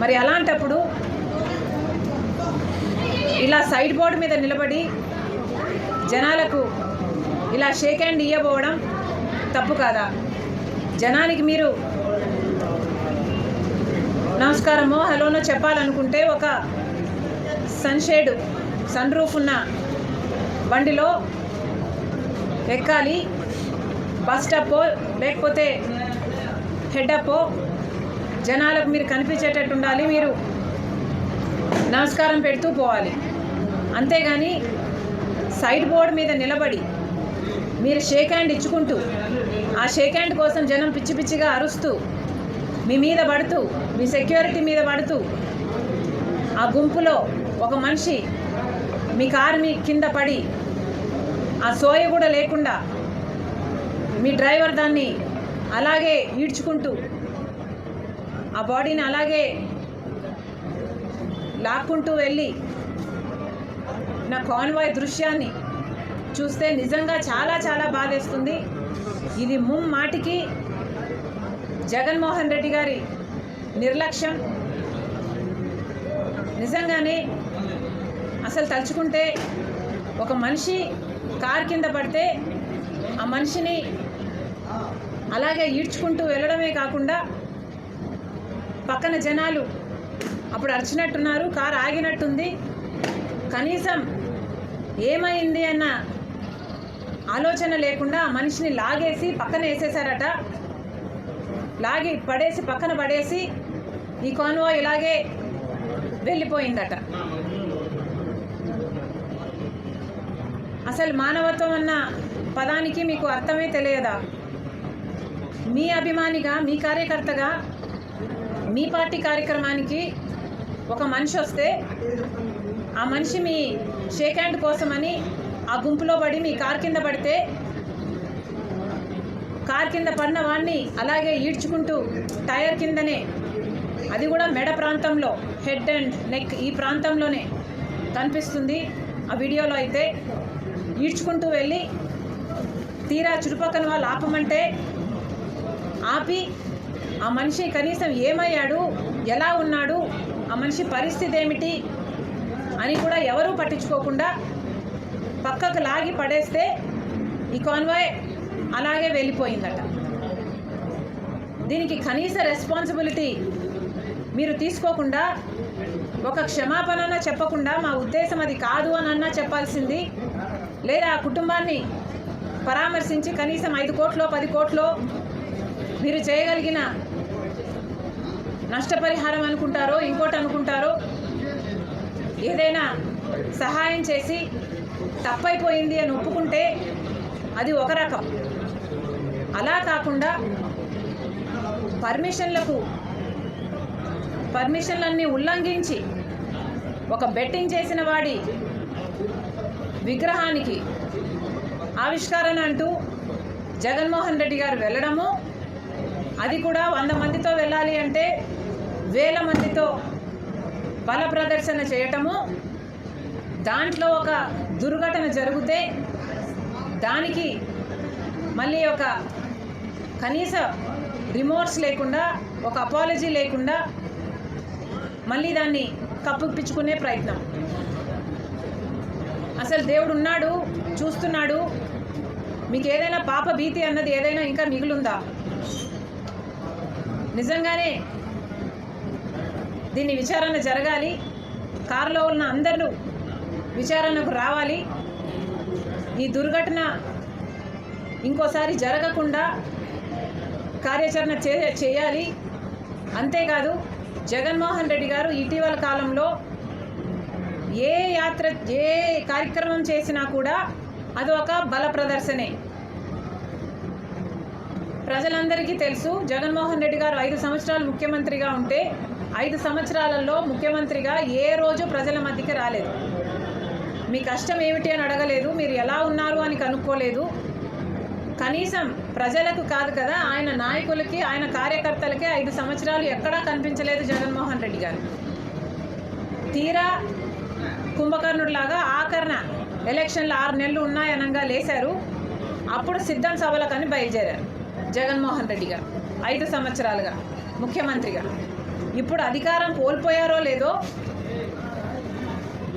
మరి అలాంటప్పుడు ఇలా సైడ్ బోర్డు మీద నిలబడి జనాలకు ఇలా షేక్ హ్యాండ్ ఇవ్వబోవడం తప్పు కాదా? జనానికి మీరు నమస్కారమో హలోనో చెప్పాలనుకుంటే ఒక సన్షేడ్ సన్ రూఫ్ ఉన్న బండిలో ఎక్కాలి. బస్ స్టాపో లేకపోతే హెడ్ అప్పో జనాలకు మీరు కనిపించేటట్టు ఉండాలి. మీరు నమస్కారం పెడుతూ పోవాలి. అంతేగాని సైడ్ బోర్డు మీద నిలబడి మీరు షేక్ హ్యాండ్ ఇచ్చుకుంటూ ఆ షేక్ హ్యాండ్ కోసం జనం పిచ్చి పిచ్చిగా అరుస్తూ మీ మీద పడుతూ మీ సెక్యూరిటీ మీద పడుతూ ఆ గుంపులో ఒక మనిషి మీ కారు మీ కింద పడి ఆ సోయ కూడా లేకుండా మీ డ్రైవర్ దాన్ని అలాగే ఈడ్చుకుంటూ ఆ బాడీని అలాగే లాక్కుంటూ వెళ్ళి నా కాన్వాయ్ దృశ్యాన్ని చూస్తే నిజంగా చాలా చాలా బాధేస్తుంది. ఇది ముమ్మాటికి జగన్మోహన్ రెడ్డి గారి నిర్లక్ష్యం. నిజంగానే అసలు తలుచుకుంటే ఒక మనిషి కార్ కింద పడితే ఆ మనిషిని అలాగే ఈడ్చుకుంటూ వెళ్ళడమే కాకుండా పక్కన జనాలు అప్పుడు అరిచినట్టున్నారు కారు ఆగినట్టుంది. కనీసం ఏమైంది అన్న ఆలోచన లేకుండా ఆ మనిషిని లాగేసి పక్కన వేసేసారట లాగి పడేసి పక్కన పడేసి ఈ కాన్వాయ్ ఇలాగే వెళ్ళిపోయిందట. అసలు మానవత్వం అన్న పదానికి మీకు అర్థమే తెలియదా? మీ అభిమానిగా మీ కార్యకర్తగా మీ పార్టీ కార్యక్రమానికి ఒక మనిషి వస్తే ఆ మనిషి మీ షేక్ హ్యాండ్ కోసమని ఆ గుంపులో పడి మీ కార్ కింద పడితే కార్ కింద పడిన వాడిని అలాగే ఈడ్చుకుంటూ టైర్ కిందనే అది కూడా మెడ ప్రాంతంలో హెడ్ అండ్ నెక్ ఈ ప్రాంతంలోనే కనిపిస్తుంది. ఆ వీడియోలో అయితే ఈడ్చుకుంటూ వెళ్ళి తీరా చుట్టుపక్కల వాళ్ళు ఆపమంటే ఆపి ఆ మనిషి కనీసం ఏమయ్యాడు? ఎలా ఉన్నాడు? ఆ మనిషి పరిస్థితి ఏమిటి? అని కూడా ఎవరూ పట్టించుకోకుండా పక్కకు లాగి పడేస్తే ఈ కాన్వాయ్ అలాగే వెళ్ళిపోయిందట. దీనికి కనీస రెస్పాన్సిబిలిటీ మీరు తీసుకోకుండా ఒక క్షమాపణ చెప్పకుండా మా ఉద్దేశం అది కాదు అని అన్నా చెప్పాల్సింది లేదా ఆ కుటుంబాన్ని పరామర్శించి కనీసం ఐదు కోట్లో పది కోట్లో మీరు చేయగలిగిన నష్టపరిహారం అనుకుంటారో ఇంకోటి అనుకుంటారో ఏదైనా సహాయం చేసి తప్పైపోయింది అని ఒప్పుకుంటే అది ఒక రకం. అలా కాకుండా పర్మిషన్లకు పర్మిషన్లన్నీ ఉల్లంఘించి ఒక బెట్టింగ్ చేసిన వాడి విగ్రహానికి ఆవిష్కరణ అంటూ జగన్మోహన్ రెడ్డి గారు వెళ్ళడము. అది కూడా వంద మందితో వెళ్ళాలి అంటే వేల మందితో బల ప్రదర్శన చేయటము. దాంట్లో ఒక దుర్ఘటన జరిగితే దానికి మళ్ళీ ఒక కనీస రిమోట్స్ లేకుండా ఒక అపాలజీ లేకుండా మళ్ళీ దాన్ని కప్పిపించుకునే ప్రయత్నం. అసలు దేవుడు ఉన్నాడు చూస్తున్నాడు. మీకు ఏదైనా పాప భీతి అన్నది ఏదైనా ఇంకా మిగులుందా? నిజంగానే దీన్ని విచారణ జరగాలి. కారులో ఉన్న అందరూ విచారణకు రావాలి. ఈ దుర్ఘటన ఇంకోసారి జరగకుండా కార్యాచరణ చే చేయాలి. అంతేకాదు జగన్మోహన్ రెడ్డి గారు ఇటీవల కాలంలో ఏ యాత్ర ఏ కార్యక్రమం చేసినా కూడా అది ఒక బల ప్రదర్శనే. ప్రజలందరికీ తెలుసు జగన్మోహన్ రెడ్డి గారు ఐదు సంవత్సరాలు ముఖ్యమంత్రిగా ఉంటే ఐదు సంవత్సరాలలో ముఖ్యమంత్రిగా ఏ రోజు ప్రజల మధ్యకి రాలేదు. మీ కష్టం ఏమిటి అని అడగలేదు మీరు ఎలా ఉన్నారు అని కనుక్కోలేదు. కనీసం ప్రజలకు కాదు కదా ఆయన నాయకులకి ఆయన కార్యకర్తలకి ఐదు సంవత్సరాలు ఎక్కడా కనిపించలేదు జగన్మోహన్ రెడ్డి గారు. తీరా కుంభకర్ణుడిలాగా ఆకరణ ఎలక్షన్లు ఆరు నెలలు ఉన్నాయనంగా లేశారు. అప్పుడు సిద్ధం సభలకని బయలుదేరారు. జగన్మోహన్ రెడ్డి గారు ఐదు సంవత్సరాలుగా ముఖ్యమంత్రిగా. ఇప్పుడు అధికారం కోల్పోయారో లేదో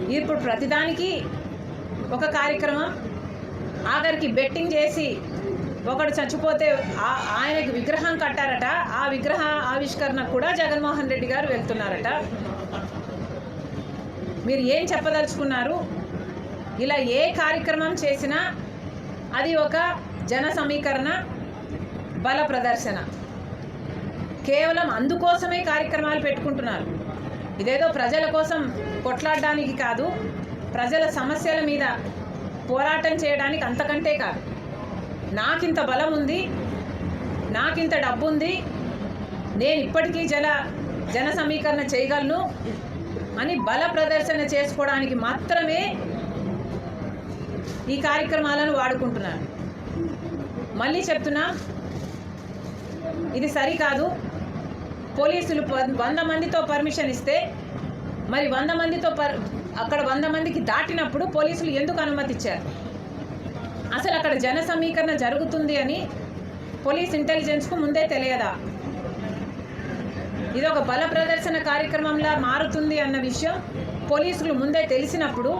ఇప్పుడు ప్రతిదానికి ఒక కార్యక్రమం. ఆఖరికి బెట్టింగ్ చేసి ఒకడు చచ్చిపోతే ఆ- ఆయనకి విగ్రహం కట్టారట. ఆ విగ్రహ ఆవిష్కరణ కూడా జగన్మోహన్ రెడ్డి గారు వెళ్తున్నారట. మీరు ఏం చెప్పదలుచుకున్నారు? ఇలా ఏ కార్యక్రమం చేసినా అది ఒక జన సమీకరణ బల ప్రదర్శన. కేవలం అందుకోసమే కార్యక్రమాలు పెట్టుకుంటున్నారు. ఇదేదో ప్రజల కోసం కొట్లాడడానికి కాదు ప్రజల సమస్యల మీద పోరాటం చేయడానికి అంతకంటే కాదు. నాకింత బలం ఉంది నాకింత డబ్బు ఉంది నేను ఇప్పటికీ జల జన సమీకరణ చేయగలను. అని బల ప్రదర్శన చేసుకోవడానికి మాత్రమే ఈ కార్యక్రమాలను వాడుకుంటున్నారు. మళ్ళీ చెప్తున్నా ఇది సరికాదు. పోలీసులు ప- వంద మందితో పర్మిషన్ ఇస్తే మరి వంద మందితో పర్ అక్కడ వంద మందికి దాటినప్పుడు పోలీసులు ఎందుకు అనుమతి ఇచ్చారు? అసలు అక్కడ జన సమీకరణ జరుగుతుంది అని పోలీస్ ఇంటెలిజెన్స్కు ముందే తెలియదా? ఇది ఒక బల ప్రదర్శన కార్యక్రమంలా మారుతుంది అన్న విషయం పోలీసులు ముందే తెలిసినప్పుడు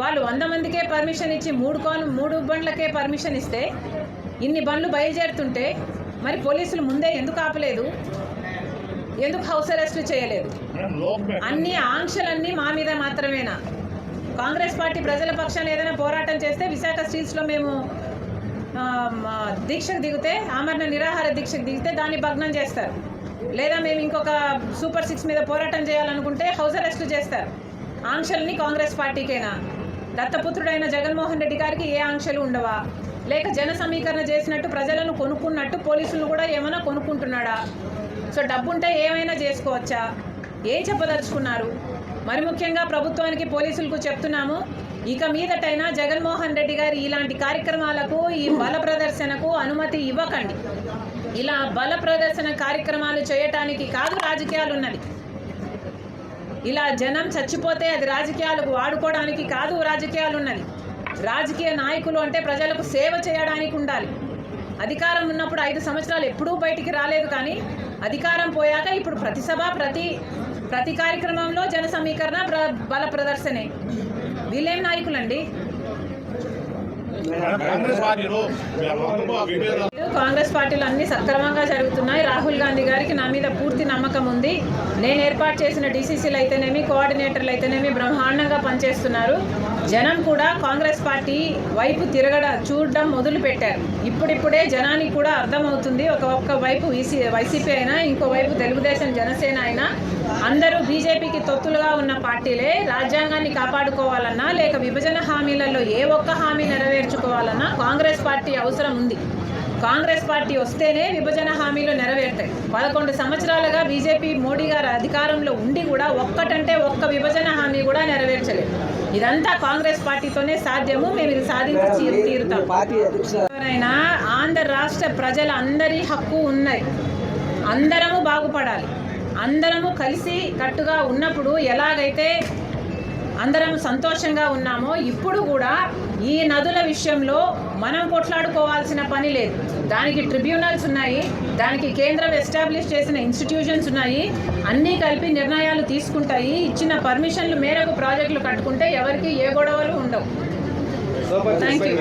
వాళ్ళు వంద మందికే పర్మిషన్ ఇచ్చి మూడు కాన్ మూడు బండ్లకే పర్మిషన్ ఇస్తే ఇన్ని బండ్లు బయలుదేరుతుంటే మరి పోలీసులు ముందే ఎందుకు ఆపలేదు? ఎందుకు హౌస్ అరెస్టు చేయలేదు? అన్ని ఆంక్షలన్నీ మా మీద మాత్రమేనా? కాంగ్రెస్ పార్టీ ప్రజల పక్షాన ఏదైనా పోరాటం చేస్తే విశాఖ స్టీల్స్లో మేము దీక్షకు దిగితే ఆమరణ నిరాహార దీక్షకు దిగితే దాన్ని భగ్నం చేస్తారు. లేదా మేము ఇంకొక సూపర్ సిక్స్ మీద పోరాటం చేయాలనుకుంటే హౌస్ అరెస్ట్ చేస్తారు. ఆంక్షల్ని కాంగ్రెస్ పార్టీకేనా? దత్తపుత్రుడైన జగన్మోహన్ రెడ్డి గారికి ఏ ఆంక్షలు ఉండవా? లేక జన సమీకరణ చేసినట్టు ప్రజలను కొనుక్కున్నట్టు పోలీసులు కూడా ఏమైనా కొనుక్కుంటున్నాడా? సో డబ్బుంటే ఏమైనా చేసుకోవచ్చా? ఏం చెప్పదలుచుకున్నారు? మరి ముఖ్యంగా ప్రభుత్వానికి పోలీసులకు చెప్తున్నాము ఇక మీదటైనా జగన్మోహన్ రెడ్డి గారి ఇలాంటి కార్యక్రమాలకు ఈ బల ప్రదర్శనకు అనుమతి ఇవ్వకండి. ఇలా బల ప్రదర్శన కార్యక్రమాలు చేయటానికి కాదు రాజకీయాలు ఉన్నది ఇలా జనం చచ్చిపోతే అది రాజకీయాలకు వాడుకోవడానికి కాదు రాజకీయాలు ఉన్నది రాజకీయ నాయకులు అంటే ప్రజలకు సేవ చేయడానికి ఉండాలి. అధికారం ఉన్నప్పుడు ఐదు సంవత్సరాలు ఎప్పుడూ బయటికి రాలేదు కానీ అధికారం పోయాక ఇప్పుడు ప్రతి సభ ప్రతి ప్రతి కార్యక్రమంలో జన సమీకరణ ప్ర బల ప్రదర్శనే. వీళ్ళేం నాయకులండి? కాంగ్రెస్ పార్టీలో పార్టీలు అన్ని సక్రమంగా జరుగుతున్నాయి. రాహుల్ గాంధీ గారికి నా మీద పూర్తి నమ్మకం ఉంది. నేను ఏర్పాటు చేసిన డీసీసీలు అయితేనేమి కోఆర్డినేటర్లు అయితేనేమి బ్రహ్మాండంగా పనిచేస్తున్నారు. జనం కూడా కాంగ్రెస్ పార్టీ వైపు తిరగడ చూడడం మొదలుపెట్టారు ఇప్పుడిప్పుడే జనానికి కూడా అర్థమవుతుంది. ఒక ఒక్క వైపు వీసీ వైసీపీ అయినా ఇంకో వైపు తెలుగుదేశం జనసేన అయినా అందరూ బీజేపీకి తొత్తులుగా ఉన్న పార్టీలే రాజ్యాంగాన్ని కాపాడుకోవాలన్నా లేక విభజన హామీలలో ఏ ఒక్క హామీ నెరవేర్చుకోవాలన్నా కాంగ్రెస్ పార్టీ అవసరం ఉంది. కాంగ్రెస్ పార్టీ వస్తేనే విభజన హామీలు నెరవేరుతాయి. పదకొండు సంవత్సరాలుగా బీజేపీ మోడీ గారు అధికారంలో ఉండి కూడా ఒక్కటంటే ఒక్క విభజన హామీ కూడా నెరవేర్చలేదు. ఇదంతా కాంగ్రెస్ పార్టీతోనే సాధ్యము మేము ఇది సాధించి తీరు- తీరుతాం. ఎవరైనా ఆంధ్ర రాష్ట్ర ప్రజల అందరి హక్కు ఉన్నాయి. అందరము బాగుపడాలి. అందరము కలిసి కట్టుగా ఉన్నప్పుడు ఎలాగైతే అందరం సంతోషంగా ఉన్నామో. ఇప్పుడు కూడా ఈ నదుల విషయంలో మనం కొట్లాడుకోవాల్సిన పని లేదు. దానికి ట్రిబ్యునల్స్ ఉన్నాయి దానికి కేంద్రం ఎస్టాబ్లిష్ చేసిన ఇన్స్టిట్యూషన్స్ ఉన్నాయి. అన్నీ కలిపి నిర్ణయాలు తీసుకుంటాయి. ఇచ్చిన పర్మిషన్లు మేరకు ప్రాజెక్టులు కట్టుకుంటే ఎవరికి ఏ గొడవలు ఉండవు. Thank you